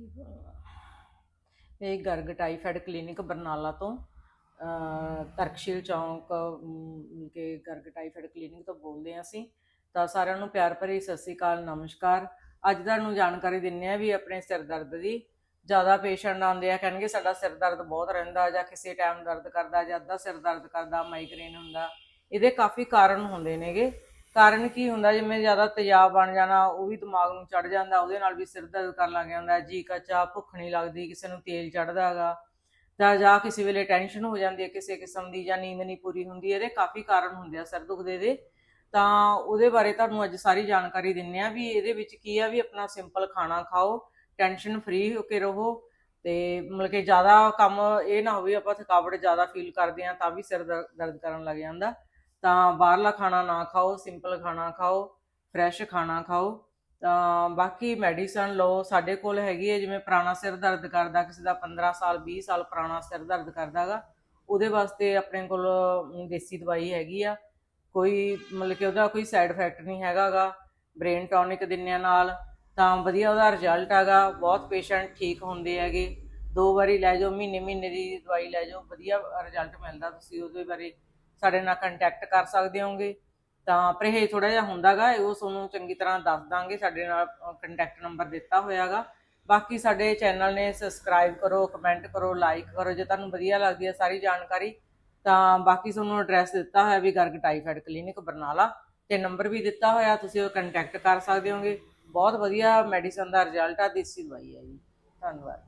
ਠੀਕ ਆ। ਇਹ ਗਰਗ ਟਾਈਫਾਇਡ ਕਲੀਨਿਕ ਬਰਨਾਲਾ ਤੋਂ ਤਰਕਸ਼ੀਲ ਚੌਂਕ ਕੇ ਗਰਗ ਟਾਈਫਾਇਡ ਕਲੀਨਿਕ ਤੋਂ ਬੋਲਦੇ ਹਾਂ ਅਸੀਂ। ਤਾਂ ਸਾਰਿਆਂ ਨੂੰ ਪਿਆਰ ਭਰੀ ਸਤਿ ਸ੍ਰੀ ਅਕਾਲ, ਨਮਸਕਾਰ। ਅੱਜ ਤੁਹਾਨੂੰ ਜਾਣਕਾਰੀ ਦਿੰਨੇ ਆ ਵੀ ਆਪਣੇ ਸਿਰ ਦਰਦ ਦੀ। ਜ਼ਿਆਦਾ ਪੇਸ਼ੈਂਟ ਆਉਂਦੇ ਆ, ਕਹਿਣਗੇ ਸਾਡਾ ਸਿਰ ਦਰਦ ਬਹੁਤ ਰਹਿੰਦਾ ਜਾਂ ਕਿਸੇ ਟਾਈਮ ਦਰਦ ਕਰਦਾ ਜਾਂ ਅੱਧਾ ਸਿਰ ਦਰਦ ਕਰਦਾ ਮਾਈਗ੍ਰੇਨ ਹੁੰਦਾ। ਇਹਦੇ ਕਾਫੀ ਕਾਰਨ ਹੁੰਦੇ ਨੇਗੇ। ਕਾਰਨ ਕੀ ਹੁੰਦਾ? ਜਿਵੇਂ ਜ਼ਿਆਦਾ ਤੇਜ਼ਾਬ ਬਣ ਜਾਣਾ, ਉਹ ਵੀ ਦਿਮਾਗ ਨੂੰ ਚੜ ਜਾਂਦਾ, ਉਹਦੇ ਨਾਲ ਵੀ ਸਿਰ ਦਰਦ ਕਰਨ ਲੱਗ ਜਾਂਦਾ, ਜੀ ਕੱਚਾ, ਭੁੱਖ ਨਹੀਂ ਲੱਗਦੀ, ਕਿਸੇ ਨੂੰ ਤੇਲ ਚੜਦਾ ਹੈਗਾ ਤਾਂ ਜਾਂ ਕਿਸੇ ਵੇਲੇ ਟੈਨਸ਼ਨ ਹੋ ਜਾਂਦੀ ਹੈ, ਕਿਸੇ ਕਿਸਮ ਦੀ, ਜਾਂ ਨੀਂਦ ਨਹੀਂ ਪੂਰੀ ਹੁੰਦੀ, ਇਹਦੇ ਕਾਫੀ ਕਾਰਨ ਹੁੰਦੇ ਆ ਸਿਰ ਦੁਖਦੇ ਦੇ। ਤਾਂ ਉਹਦੇ ਬਾਰੇ ਤੁਹਾਨੂੰ ਅੱਜ ਸਾਰੀ ਜਾਣਕਾਰੀ ਦਿੰਨੇ ਆ ਵੀ ਇਹਦੇ ਵਿੱਚ ਕੀ ਆ ਵੀ ਆਪਣਾ ਸਿੰਪਲ ਖਾਣਾ ਖਾਓ ਟੈਨਸ਼ਨ ਫ੍ਰੀ ਹੋ ਕੇ ਰਹੋ, ਤੇ ਮਤਲਬ ਕਿ ਜ਼ਿਆਦਾ ਕੰਮ ਇਹ ਨਾ ਹੋਵੇ ਆਪਾਂ ਥਕਾਵਟ ਜ਼ਿਆਦਾ ਫੀਲ ਕਰਦੇ ਆ ਤਾਂ ਵੀ ਸਿਰ ਦਰ- ਦਰਦ ਕਰਨ ਲੱਗ ਜਾਂਦਾ। ਤਾਂ ਬਾਹਰਲਾ ਖਾਣਾ ਨਾ ਖਾਓ ਸਿੰਪਲ ਖਾਣਾ ਖਾਓ ਫਰੈਸ਼ ਖਾਣਾ ਖਾਓ। ਤਾਂ ਬਾਕੀ ਮੈਡੀਸਨ ਲਓ, ਸਾਡੇ ਕੋਲ ਹੈਗੀ ਹੈ, ਜਿਵੇਂ ਪੁਰਾਣਾ ਸਿਰ ਦਰਦ ਕਰਦਾ, ਕਿਸੇ ਦਾ 15 ਸਾਲ 20 ਸਾਲ ਪੁਰਾਣਾ ਸਿਰ ਦਰਦ ਕਰਦਾਗਾ, ਉਹਦੇ ਵਾਸਤੇ ਆਪਣੇ ਕੋਲ ਦੇਸੀ ਦਵਾਈ ਹੈਗੀ ਆ। ਕੋਈ, ਮਤਲਬ ਕਿ ਉਹਦਾ ਕੋਈ ਸਾਈਡ ਇਫੈਕਟ ਨਹੀਂ ਹੈਗਾਗਾ ਬ੍ਰੇਨ ਟੌਨਿਕ ਦਿੰਨਿਆਂ ਨਾਲ, ਤਾਂ ਵਧੀਆ ਉਹਦਾ ਰਿਜ਼ਲਟ ਹੈਗਾ ਬਹੁਤ ਪੇਸ਼ੈਂਟ ਠੀਕ ਹੁੰਦੇ ਹੈਗੇ। ਦੋ ਵਾਰੀ ਲੈ ਜਾਓ ਮਹੀਨੇ ਮਹੀਨੇ ਦੀ ਦਵਾਈ ਲੈ ਜਾਓ, ਵਧੀਆ ਰਿਜ਼ਲਟ ਮਿਲਦਾ ਤੁਸੀਂ ਉਹਦੇ ਬਾਰੇ। ਸਾਡੇ ਨਾਲ ਕੰਟੈਕਟ ਕਰ ਸਕਦੇ ਹੋਗੇ ਤਾਂ ਪਰਹੇਜ਼ ਥੋੜਾ ਜਿਹਾ ਹੁੰਦਾਗਾ, ਉਹ ਤੁਹਾਨੂੰ ਚੰਗੀ ਤਰ੍ਹਾਂ ਦੱਸ ਦਾਂਗੇ, ਸਾਡੇ ਨਾਲ ਕੰਟੈਕਟ ਨੰਬਰ ਦਿੱਤਾ ਹੋਇਆਗਾ। ਬਾਕੀ ਸਾਡੇ ਚੈਨਲ ਨੇ ਸਬਸਕ੍ਰਾਈਬ ਕਰੋ ਕਮੈਂਟ ਕਰੋ ਲਾਈਕ ਕਰੋ, ਜੇ ਤੁਹਾਨੂੰ ਵਧੀਆ ਲੱਗਦੀ ਹੈ ਸਾਰੀ ਜਾਣਕਾਰੀ, ਤਾਂ ਬਾਕੀ ਤੁਹਾਨੂੰ ਐਡਰੈਸ ਦਿੱਤਾ ਹੋਇਆ ਵੀ ਗਰਗ ਟਾਈਫਾਇਡ ਕਲੀਨਿਕ ਬਰਨਾਲਾ, ਤੇ ਨੰਬਰ ਵੀ ਦਿੱਤਾ ਹੋਇਆ, ਤੁਸੀਂ ਉਹ ਕੰਟੈਕਟ ਕਰ ਸਕਦੇ ਹੋਗੇ ਬਹੁਤ ਵਧੀਆ ਮੈਡੀਸਨ ਦਾ ਰਿਜ਼ਲਟ ਆ, ਦੇਸੀ ਦਵਾਈ ਹੈ ਜੀ। ਧੰਨਵਾਦ।